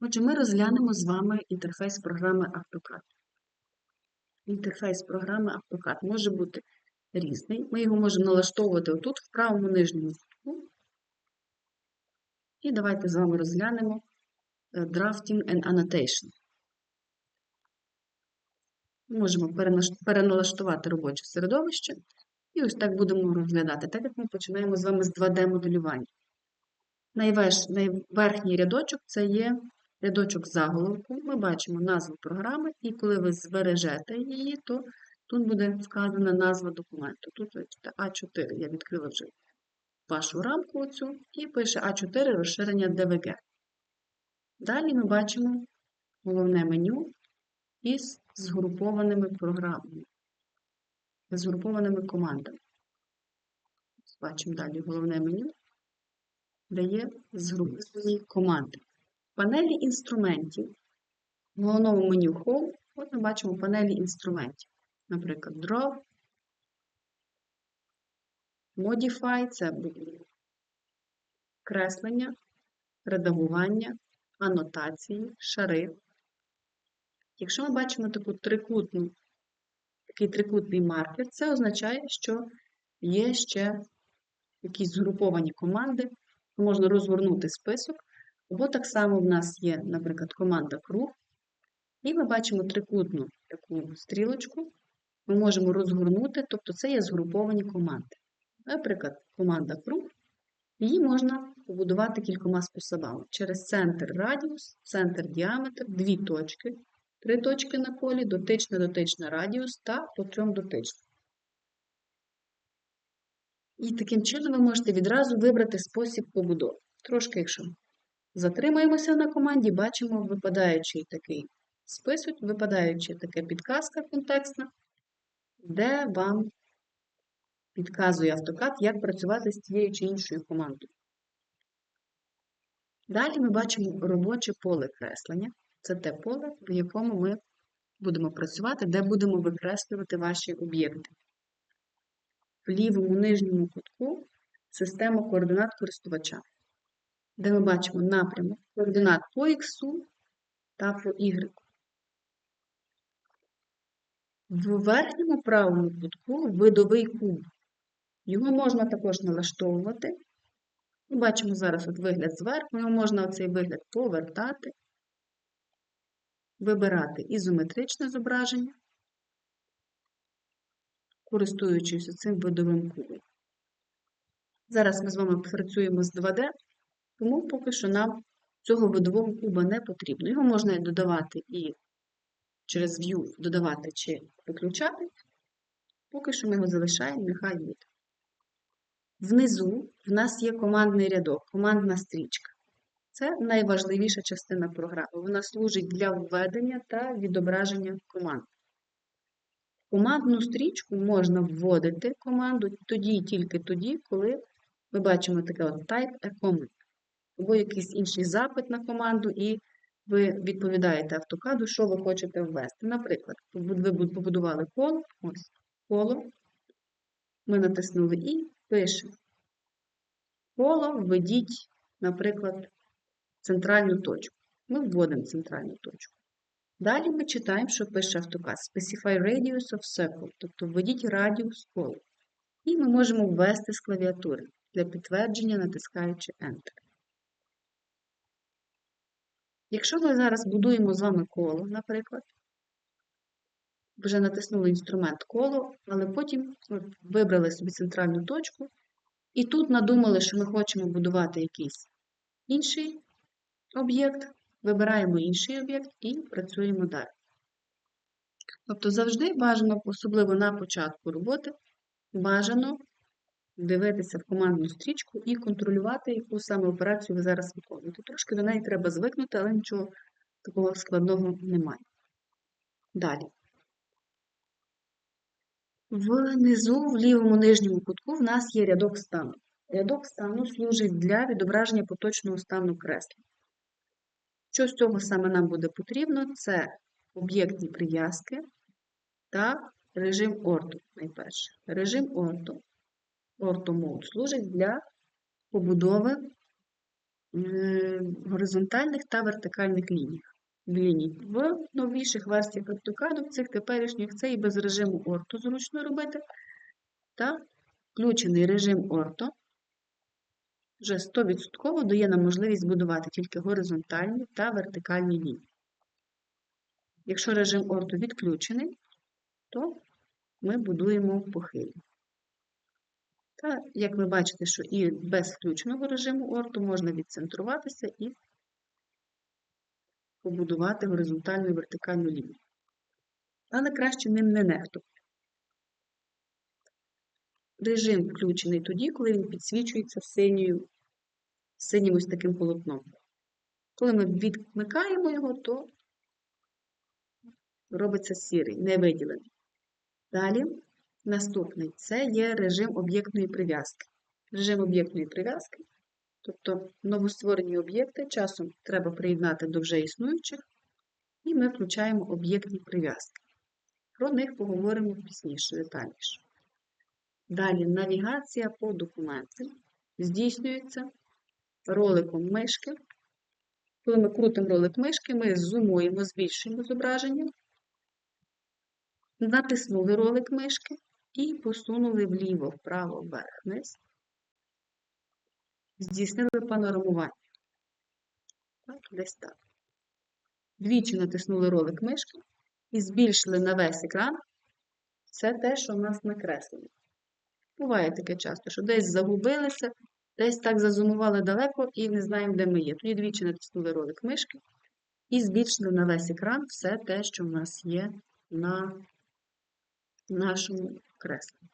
Отже, ми розглянемо з вами інтерфейс програми AutoCAD. Інтерфейс програми AutoCAD може бути різний. Ми його можемо налаштовувати отут, в правому нижньому кутку. І давайте з вами розглянемо е, Drafting and Annotation. Можемо переналаштувати робоче середовище. І ось так будемо розглядати, так як ми починаємо з вами з 2D-моделювання. Найверхній рядочок це є рядочок заголовку. Ми бачимо назву програми, і коли ви збережете її, то тут буде вказана назва документу. Тут бачите, А4. Я відкрила вже вашу рамку оцю і пише А4 розширення DVG. Далі ми бачимо головне меню із згрупованими програмами, згрупованими командами. Бачимо далі головне меню дає згруповані команди. Панелі інструментів, в головному меню Home, от ми бачимо панелі інструментів. Наприклад, Draw, Modify це креслення, редагування, анотації, шари. Якщо ми бачимо таку трикутну, такий трикутний маркер, це означає, що є ще якісь згруповані команди, можна розгорнути список, або так само в нас є, наприклад, команда круг, і ми бачимо трикутну таку стрілочку, ми можемо розгорнути, тобто це є згруповані команди. Наприклад, команда круг, її можна побудувати кількома способами. Через центр радіус, центр діаметр, дві точки, три точки на полі, дотична, дотична радіус та по трьом дотична. І таким чином ви можете відразу вибрати спосіб побудови. Трошки, якщо затримаємося на команді, бачимо випадаючий такий список, випадаюча така підказка контекстна, де вам підказує автокад, як працювати з тією чи іншою командою. Далі ми бачимо робоче поле креслення. Це те поле, в якому ми будемо працювати, де будемо викреслювати ваші об'єкти в лівому нижньому кутку система координат користувача, де ми бачимо напрямок координат по X та по Y. В верхньому правому кутку видовий куб. Його можна також налаштовувати. Ми бачимо зараз от вигляд зверху, його можна оцей вигляд повертати, вибирати ізометричне зображення користуючись цим видовим кубом. Зараз ми з вами працюємо з 2D, тому поки що нам цього видового куба не потрібно. Його можна додавати і через View додавати чи виключати. Поки що ми його залишаємо, нехай буде. Внизу в нас є командний рядок, командна стрічка. Це найважливіша частина програми. Вона служить для введення та відображення команд. Командну стрічку можна вводити команду тоді і тільки тоді, коли ми бачимо таке от type a comment, або якийсь інший запит на команду, і ви відповідаєте автокаду, що ви хочете ввести. Наприклад, ви побудували коло, ось коло, ми натиснули І, пишемо. Коло введіть, наприклад, центральну точку. Ми вводимо центральну точку. Далі ми читаємо, що пише автокад Specify radius of circle, тобто введіть радіус кола. І ми можемо ввести з клавіатури для підтвердження, натискаючи Enter. Якщо ми зараз будуємо з вами коло, наприклад, вже натиснули інструмент коло, але потім вибрали собі центральну точку, і тут надумали, що ми хочемо будувати якийсь інший об'єкт, Вибираємо інший об'єкт і працюємо далі. Тобто завжди бажано, особливо на початку роботи, бажано дивитися в командну стрічку і контролювати, яку саме операцію ви зараз виконуєте. Трошки до неї треба звикнути, але нічого такого складного немає. Далі. Внизу, в лівому нижньому кутку, в нас є рядок стану. Рядок стану служить для відображення поточного стану кресла. Що з цього саме нам буде потрібно? Це об'єктні прив'язки та режим орту, найперше. Режим орту, ортомод служить для побудови е, горизонтальних та вертикальних ліній. В новіших версіях AutoCAD, в цих теперішніх, це і без режиму орто зручно робити. Та включений режим орто вже 100% дає нам можливість будувати тільки горизонтальні та вертикальні лінії. Якщо режим орто відключений, то ми будуємо похилі. Та, як ви бачите, що і без включеного режиму орту можна відцентруватися і побудувати горизонтальну і вертикальну лінію. Але краще ним не нехтувати. Режим включений тоді, коли він підсвічується синьою, синім ось таким полотном. Коли ми відмикаємо його, то робиться сірий, не виділений. Далі, наступний це є режим об'єктної прив'язки. Режим об'єктної прив'язки, тобто новостворені об'єкти часом треба приєднати до вже існуючих, і ми включаємо об'єктні прив'язки. Про них поговоримо пізніше, детальніше. Далі навігація по документам здійснюється роликом мишки. Коли ми крутимо ролик мишки, ми зумуємо, збільшуємо зображення, натиснули ролик мишки і посунули вліво, вправо, вверх, вниз. Здійснили панорамування. Так, десь так. Двічі натиснули ролик мишки і збільшили на весь екран все те, що в нас накреслено. Буває таке часто, що десь загубилися, десь так зазумували далеко і не знаємо, де ми є. Тоді двічі натиснули ролик мишки і збільшили на весь екран все те, що в нас є на нашому кресленні.